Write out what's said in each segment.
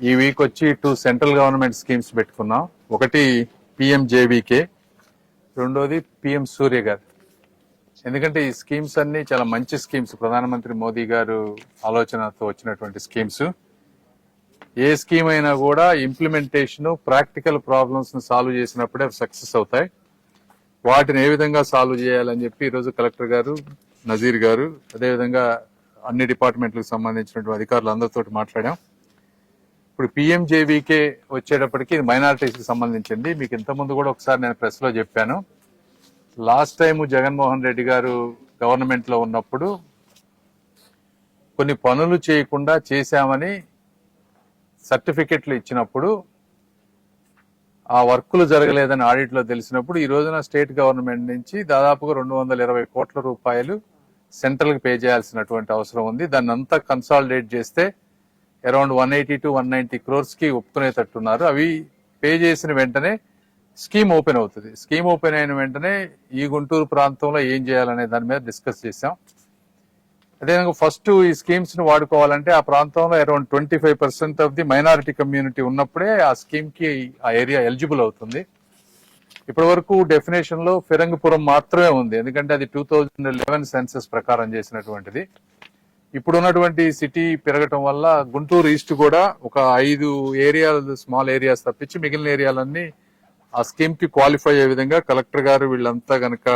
ఈ వీక్ వచ్చి two central government schemes పెట్టుకున్నాం. ఒకటి పిఎంజేవికే రెండోది పిఎం సూర్య గారు. ఎందుకంటే ఈ స్కీమ్స్ అన్ని చాలా మంచి స్కీమ్స్ ప్రధానమంత్రి మోదీ గారు ఆలోచనతో వచ్చినటువంటి స్కీమ్స్ ఏ స్కీమ్ అయినా కూడా ఇంప్లిమెంటేషన్ ప్రాక్టికల్ ప్రాబ్లమ్స్ను సాల్వ్ చేసినప్పుడే సక్సెస్ అవుతాయి. వాటిని ఏ విధంగా సాల్వ్ చేయాలని చెప్పి ఈరోజు కలెక్టర్ గారు నజీర్ గారు అదేవిధంగా అన్ని డిపార్ట్మెంట్లకు సంబంధించినటువంటి అధికారులు అందరితో మాట్లాడాం. ఇప్పుడు పిఎంజేవీకే వచ్చేటప్పటికి ఇది మైనారిటీస్కి సంబంధించింది. మీకు ఇంతకుముందు కూడా ఒకసారి నేను ప్రెస్లో చెప్పాను. లాస్ట్ టైము జగన్మోహన్ రెడ్డి గారు గవర్నమెంట్లో ఉన్నప్పుడు కొన్ని పనులు చేయకుండా చేశామని సర్టిఫికెట్లు ఇచ్చినప్పుడు ఆ వర్కులు జరగలేదని ఆడిట్లో తెలిసినప్పుడు ఈ రోజున స్టేట్ గవర్నమెంట్ నుంచి దాదాపుగా రెండు వందల ఇరవై కోట్ల రూపాయలు సెంట్రల్కి పే చేయాల్సినటువంటి అవసరం ఉంది. దాన్ని అంతా కన్సాలిడేట్ చేస్తే around one eighty two one ninety క్రోర్స్కి ఒప్పుకునేటట్టున్నారు. అవి పే చేసిన వెంటనే స్కీమ్ ఓపెన్ అవుతుంది. స్కీమ్ ఓపెన్ అయిన వెంటనే ఈ గుంటూరు ప్రాంతంలో ఏం చేయాలనే దాని మీద డిస్కస్ చేశాం. అదేవిధంగా ఫస్ట్ ఈ స్కీమ్స్ని వాడుకోవాలంటే ఆ ప్రాంతంలో around twenty five percent of the minority community ఉన్నప్పుడే ఆ స్కీమ్కి ఆ ఏరియా ఎలిజిబుల్ అవుతుంది. ఇప్పటి వరకు డెఫినేషన్లో ఫిరంగపురం మాత్రమే ఉంది. ఎందుకంటే అది టూ థౌజండ్ లెవెన్ సెన్సెస్ ప్రకారం చేసినటువంటిది. ఇప్పుడు ఉన్నటువంటి సిటీ పెరగటం వల్ల గుంటూరు ఈస్ట్ కూడా ఒక ఐదు ఏరియాలు స్మాల్ ఏరియాస్ తప్పించి మిగిలిన ఏరియాలన్నీ ఆ స్కీమ్కి క్వాలిఫై అయ్యే విధంగా కలెక్టర్ గారు వీళ్ళంతా కనుక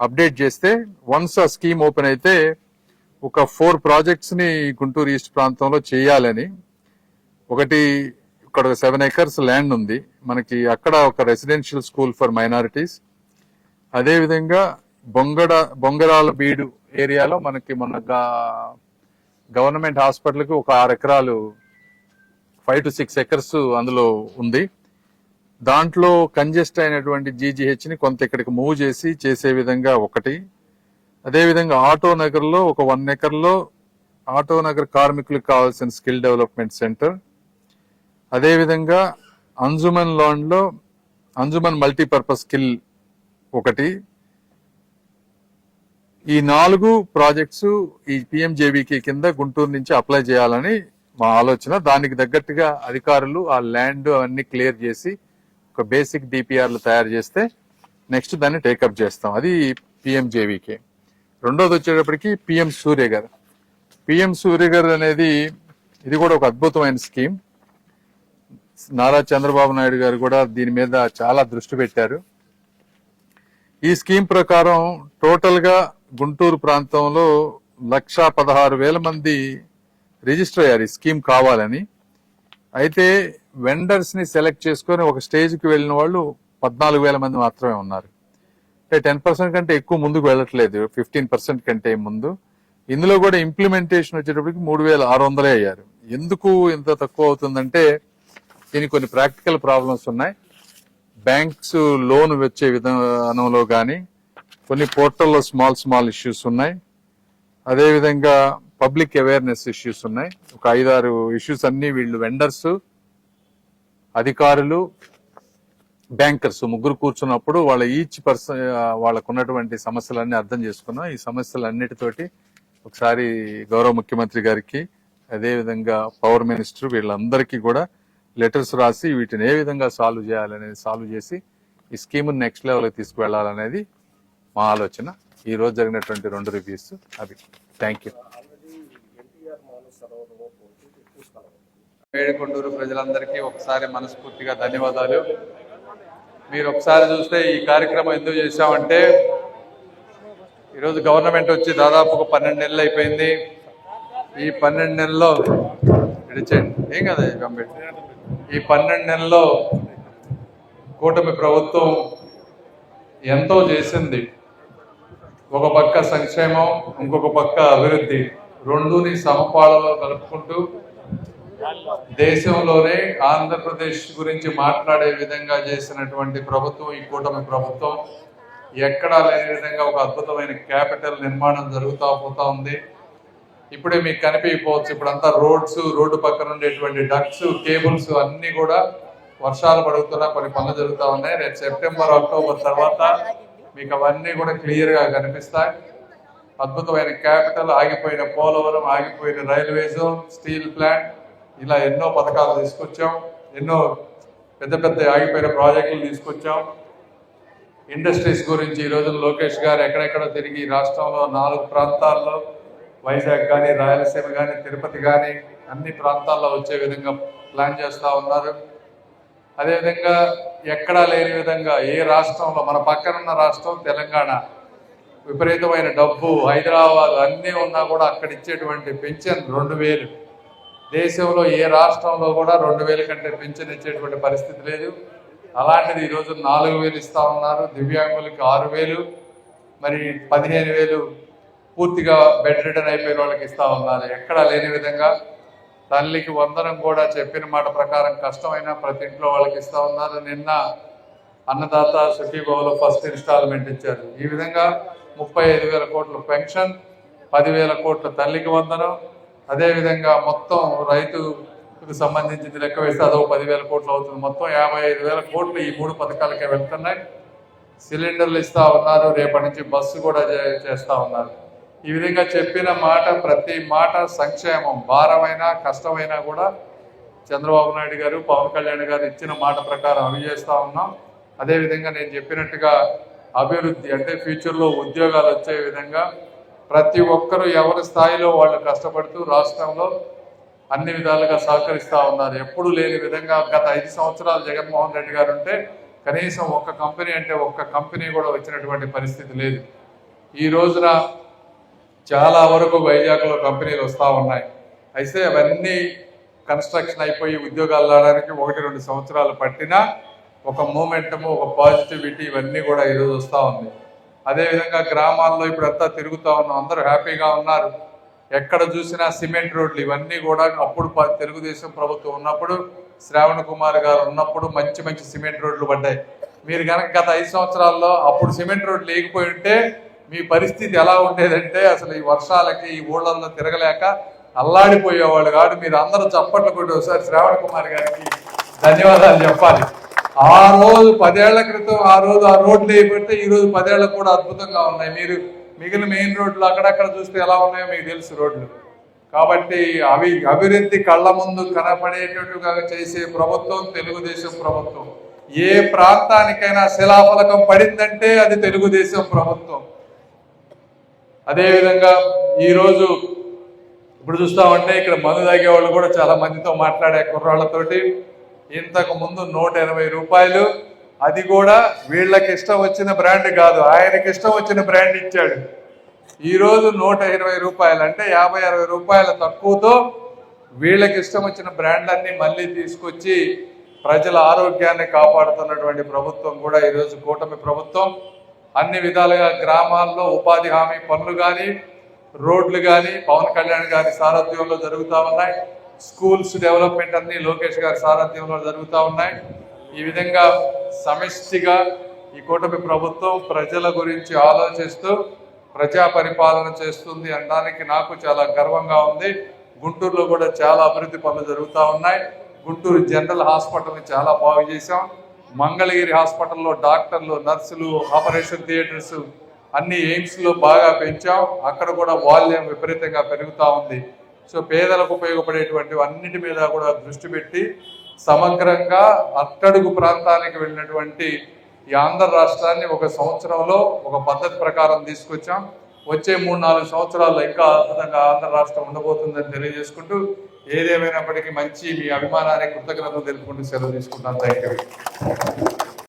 అప్డేట్ చేస్తే వన్స్ ఆ స్కీమ్ ఓపెన్ అయితే ఒక ఫోర్ ప్రాజెక్ట్స్ని గుంటూరు ఈస్ట్ ప్రాంతంలో చేయాలని. ఒకటి ఇక్కడ సెవెన్ ఎకర్స్ ల్యాండ్ ఉంది. మనకి అక్కడ ఒక రెసిడెన్షియల్ స్కూల్ ఫర్ మైనారిటీస్. అదేవిధంగా బొంగడ బొంగరాల బీడు ఏరియాలో మనకి మన గవర్నమెంట్ హాస్పిటల్కి ఒక ఆరు ఎకరాలు ఫైవ్ టు సిక్స్ ఎకర్స్ అందులో ఉంది. దాంట్లో కంజెస్ట్ అయినటువంటి జీజీహెచ్ని కొంత ఇక్కడికి మూవ్ చేసి చేసే విధంగా ఒకటి. అదేవిధంగా ఆటో నగర్లో ఒక వన్ ఎకర్లో ఆటో నగర్ కార్మికులకు కావాల్సిన స్కిల్ డెవలప్మెంట్ సెంటర్. అదేవిధంగా అంజుమన్ లోన్లో అంజుమన్ మల్టీపర్పస్ స్కిల్ ఒకటి. ఈ నాలుగు ప్రాజెక్ట్స్ ఈ పిఎంజేవికి కింద గుంటూరు నుంచి అప్లై చేయాలని మా ఆలోచన. దానికి తగ్గట్టుగా అధికారులు ఆ ల్యాండ్ అవన్నీ క్లియర్ చేసి ఒక బేసిక్ డిపిఆర్లు తయారు చేస్తే నెక్స్ట్ దాన్ని టేకప్ చేస్తాం. అది పిఎంజేవికే రెండోది వచ్చేటప్పటికి పిఎం సూర్య గారు పిఎం సూర్య గారు అనేది ఇది కూడా ఒక అద్భుతమైన స్కీమ్ నారా చంద్రబాబు నాయుడు గారు కూడా దీని మీద చాలా దృష్టి పెట్టారు. ఈ స్కీమ్ ప్రకారం టోటల్గా గుంటూరు ప్రాంతంలో లక్ష పదహారు వేల మంది రిజిస్టర్ అయ్యారు. ఈ స్కీమ్ కావాలని. అయితే వెండర్స్ని సెలెక్ట్ చేసుకొని ఒక స్టేజ్కి వెళ్ళిన వాళ్ళు పద్నాలుగు వేల మంది మాత్రమే ఉన్నారు. అంటే టెన్ పర్సెంట్ కంటే ఎక్కువ ముందుకు వెళ్ళట్లేదు. ఫిఫ్టీన్ పర్సెంట్ కంటే ముందు. ఇందులో కూడా ఇంప్లిమెంటేషన్ వచ్చేటప్పటికి మూడు వేల ఆరు వందలే అయ్యారు. ఎందుకు ఇంత తక్కువ అవుతుందంటే దీనికి కొన్ని ప్రాక్టికల్ ప్రాబ్లమ్స్ ఉన్నాయి. బ్యాంక్స్ లోన్ వచ్చే విధానంలో కానీ కొన్ని పోర్టల్లో స్మాల్ స్మాల్ ఇష్యూస్ ఉన్నాయి. అదేవిధంగా పబ్లిక్ అవేర్నెస్ ఇష్యూస్ ఉన్నాయి. ఒక ఐదారు ఇష్యూస్ అన్ని వీళ్ళు వెండర్స్ అధికారులు బ్యాంకర్స్ ముగ్గురు కూర్చున్నప్పుడు వాళ్ళ ఈచ్ పర్సన్ వాళ్ళకు ఉన్నటువంటి సమస్యలన్నీ అర్థం చేసుకున్నాం. ఈ సమస్యలన్నిటితోటి ఒకసారి గౌరవ ముఖ్యమంత్రి గారికి అదేవిధంగా పవర్ మినిస్టర్ వీళ్ళందరికీ కూడా లెటర్స్ రాసి వీటిని ఏ విధంగా సాల్వ్ చేయాలనేది సాల్వ్ చేసి ఈ స్కీమ్ నెక్స్ట్ లెవెల్కి తీసుకువెళ్ళాలనేది మా ఆలోచన ఈ రోజు జరిగినటువంటి రెండు రివ్యూస్ అవి. థ్యాంక్ యూ వేడుకొండూరు ప్రజలందరికీ ఒకసారి మనస్ఫూర్తిగా ధన్యవాదాలు. మీరు ఒకసారి చూస్తే ఈ కార్యక్రమం ఎందుకు చేశామంటే ఈరోజు గవర్నమెంట్ వచ్చి దాదాపు ఒక పన్నెండు నెలలు అయిపోయింది. ఈ పన్నెండు నెలల్లో ఇడిచేయండి ఏం కదా ఈ పన్నెండు నెలల్లో కూటమి ప్రభుత్వం ఎంతో చేసింది. ఒక పక్క సంక్షేమం ఇంకొక పక్క అభివృద్ధి. రెండుని సమపాలలో కలుపుకుంటూ దేశంలోనే ఆంధ్రప్రదేశ్ గురించి మాట్లాడే విధంగా చేసినటువంటి ప్రభుత్వం ఈ కూటమి ప్రభుత్వం ఎక్కడా లేని విధంగా ఒక అద్భుతమైన క్యాపిటల్ నిర్మాణం జరుగుతూ పోతా ఉంది. ఇప్పుడే మీకు కనిపించవచ్చు ఇప్పుడంతా రోడ్స్ రోడ్డు పక్కన ఉండేటువంటి డక్స్ కేబుల్స్ అన్నీ కూడా వర్షాలు పడుతున్నా కొన్ని పనులు జరుగుతూ ఉన్నాయి. రేపు సెప్టెంబర్ అక్టోబర్ తర్వాత మీకు అవన్నీ కూడా క్లియర్గా కనిపిస్తాయి. అద్భుతమైన క్యాపిటల్ ఆగిపోయిన పోలవరం ఆగిపోయిన రైల్వేస్ స్టీల్ ప్లాంట్ ఇలా ఎన్నో పథకాలు తీసుకొచ్చాం. ఎన్నో పెద్ద పెద్ద ఆగిపోయిన ప్రాజెక్టులు తీసుకొచ్చాం. ఇండస్ట్రీస్ గురించి ఈ రోజు లోకేష్ గారు ఎక్కడెక్కడ తిరిగి రాష్ట్రంలో నాలుగు ప్రాంతాల్లో వైజాగ్ కానీ రాయలసీమ కానీ తిరుపతి కానీ అన్ని ప్రాంతాల్లో వచ్చే విధంగా ప్లాన్ చేస్తూ ఉన్నారు. అదేవిధంగా ఎక్కడా లేని విధంగా ఏ రాష్ట్రంలో మన పక్కనున్న రాష్ట్రం తెలంగాణ విపరీతమైన డబ్బు హైదరాబాద్ అన్నీ ఉన్నా కూడా అక్కడ ఇచ్చేటువంటి పెన్షన్ రెండు వేలు. దేశంలో ఏ రాష్ట్రంలో కూడా రెండు వేల కంటే పెన్షన్ ఇచ్చేటువంటి పరిస్థితి లేదు. అలాంటిది ఈరోజు నాలుగు వేలు ఇస్తా ఉన్నారు. దివ్యాంగులకి ఆరు వేలు. మరి పదిహేను వేలు పూర్తిగా బెడ్ రిటర్న్ అయిపోయిన వాళ్ళకి ఇస్తా ఉన్నారు. ఎక్కడా లేని విధంగా తల్లికి వందనం కూడా చెప్పిన మాట ప్రకారం కష్టమైన ప్రతి ఇంట్లో వాళ్ళకి ఇస్తా ఉన్నారు. నిన్న అన్నదాత సుఖీభవలో ఫస్ట్ ఇన్స్టాల్మెంట్ ఇచ్చారు. ఈ విధంగా ముప్పై ఐదు వేల కోట్ల పెన్షన్ పదివేల కోట్ల తల్లికి వందనం. అదేవిధంగా మొత్తం రైతుకు సంబంధించింది లెక్క వేస్తే అదో పదివేల కోట్లు అవుతుంది. మొత్తం యాభై ఐదు వేల కోట్లు ఈ మూడు పథకాలకే వెళ్తున్నాయి. సిలిండర్లు ఇస్తూ ఉన్నారు. రేపటి నుంచి బస్సు కూడా చే- ఉన్నారు. ఈ విధంగా చెప్పిన మాట ప్రతి మాట సంక్షేమం. భారమైనా కష్టమైనా కూడా చంద్రబాబు నాయుడు గారు పవన్ కళ్యాణ్ గారు ఇచ్చిన మాట ప్రకారం అవి చేస్తూ ఉన్నాం. అదేవిధంగా నేను చెప్పినట్టుగా అభివృద్ధి అంటే ఫ్యూచర్లో ఉద్యోగాలు వచ్చే విధంగా ప్రతి ఒక్కరూ ఎవరి స్థాయిలో వాళ్ళు కష్టపడుతూ రాష్ట్రంలో అన్ని విధాలుగా సహకరిస్తూ ఉన్నారు. ఎప్పుడు లేని విధంగా గత ఐదు సంవత్సరాలు జగన్మోహన్ రెడ్డి గారు ఉంటే కనీసం ఒక్క కంపెనీ అంటే ఒక్క కంపెనీ కూడా వచ్చినటువంటి పరిస్థితి లేదు. ఈ రోజున చాలా వరకు వైజాగ్లో కంపెనీలు వస్తూ ఉన్నాయి. అయితే అవన్నీ కన్స్ట్రక్షన్ అయిపోయి ఉద్యోగాలు రావడానికి ఒకటి రెండు సంవత్సరాలు పట్టినా ఒక మూమెంటము ఒక పాజిటివిటీ ఇవన్నీ కూడా ఈరోజు వస్తూ ఉంది. అదేవిధంగా గ్రామాల్లో ఇప్పుడంతా తిరుగుతూ ఉన్నాం. అందరూ హ్యాపీగా ఉన్నారు. ఎక్కడ చూసినా సిమెంట్ రోడ్లు ఇవన్నీ కూడా అప్పుడు తెలుగుదేశం ప్రభుత్వం ఉన్నప్పుడు శ్రావణ్ కుమార్ గారు ఉన్నప్పుడు మంచి మంచి సిమెంట్ రోడ్లు పడ్డాయి. మీరు కనుక గత ఐదు సంవత్సరాల్లో అప్పుడు సిమెంట్ రోడ్లు లేకపోయి ఉంటే మీ పరిస్థితి ఎలా ఉండేదంటే అసలు ఈ వర్షాలకి ఈ ఊళ్ళల్లో తిరగలేక అల్లాడిపోయేవాళ్ళు కాబట్టి మీరు అందరూ చప్పట్లు కొట్టి ఒకసారి శ్రావణ కుమార్ గారికి ధన్యవాదాలు చెప్పాలి. ఆ రోజు పదేళ్ళ క్రితం ఆ రోజు ఆ రోడ్లు వేయబడితే ఈ రోజు పదేళ్ళకు కూడా అద్భుతంగా ఉన్నాయి. మీరు మిగిలిన మెయిన్ రోడ్లు అక్కడక్కడ చూస్తే ఎలా ఉన్నాయో మీకు తెలుసు రోడ్లు. కాబట్టి అవి అభివృద్ధి కళ్ళ ముందు కనపడేటట్టుగా చేసే ప్రభుత్వం తెలుగుదేశం ప్రభుత్వం. ఏ ప్రాంతానికైనా శిలాఫలకం పడిందంటే అది తెలుగుదేశం ప్రభుత్వం. అదేవిధంగా ఈరోజు ఇప్పుడు చూస్తామంటే ఇక్కడ మందు తాగే వాళ్ళు కూడా చాలా మందితో మాట్లాడే కుర్రాళ్ళతోటి ఇంతకు ముందు నూట ఎనభై రూపాయలు. అది కూడా వీళ్ళకి ఇష్టం వచ్చిన బ్రాండ్ కాదు. ఆయనకి ఇష్టం వచ్చిన బ్రాండ్ ఇచ్చాడు. ఈరోజు నూట ఇరవై రూపాయలు అంటే యాభై అరవై రూపాయల తక్కువతో వీళ్ళకి ఇష్టం వచ్చిన బ్రాండ్లన్నీ మళ్ళీ తీసుకొచ్చి ప్రజల ఆరోగ్యాన్ని కాపాడుతున్నటువంటి ప్రభుత్వం కూడా ఈరోజు కూటమి ప్రభుత్వం. అన్ని విధాలుగా గ్రామాల్లో ఉపాధి హామీ పనులు కానీ రోడ్లు కానీ పవన్ కళ్యాణ్ గారి సారథ్యంలో జరుగుతూ ఉన్నాయి. స్కూల్స్ డెవలప్మెంట్ అన్ని లోకేష్ గారి సారథ్యంలో జరుగుతూ ఉన్నాయి. ఈ విధంగా సమిష్టిగా ఈ కూటమి ప్రభుత్వం ప్రజల గురించి ఆలోచిస్తూ ప్రజా పరిపాలన చేస్తుంది అనడానికి నాకు చాలా గర్వంగా ఉంది. గుంటూరులో కూడా చాలా అభివృద్ధి పనులు జరుగుతూ ఉన్నాయి. గుంటూరు జనరల్ హాస్పిటల్ని చాలా బాగు చేశాం. మంగళగిరి హాస్పిటల్లో డాక్టర్లు నర్సులు ఆపరేషన్ థియేటర్స్ అన్ని ఎయిమ్స్లో బాగా పెంచాం. అక్కడ కూడా వాల్యూమ్ విపరీతంగా పెరుగుతూ ఉంది. సో పేదలకు ఉపయోగపడేటువంటి అన్నిటి మీద కూడా దృష్టి పెట్టి సమగ్రంగా అట్టడుగు ప్రాంతానికి వెళ్ళినటువంటి ఈ ఆంధ్ర రాష్ట్రాన్ని ఒక సంవత్సరంలో ఒక పద్ధతి ప్రకారం తీసుకొచ్చాం. వచ్చే మూడు నాలుగు సంవత్సరాల్లో ఇంకా అద్భుతంగా ఆంధ్ర రాష్ట్రం ఉండబోతుందని తెలియజేసుకుంటూ ఏదేమైనప్పటికీ మంచి మీ అభిమానానికి కృతజ్ఞతలు తెలుపుకుంటూ సెలవు తీసుకుంటాను. Thank you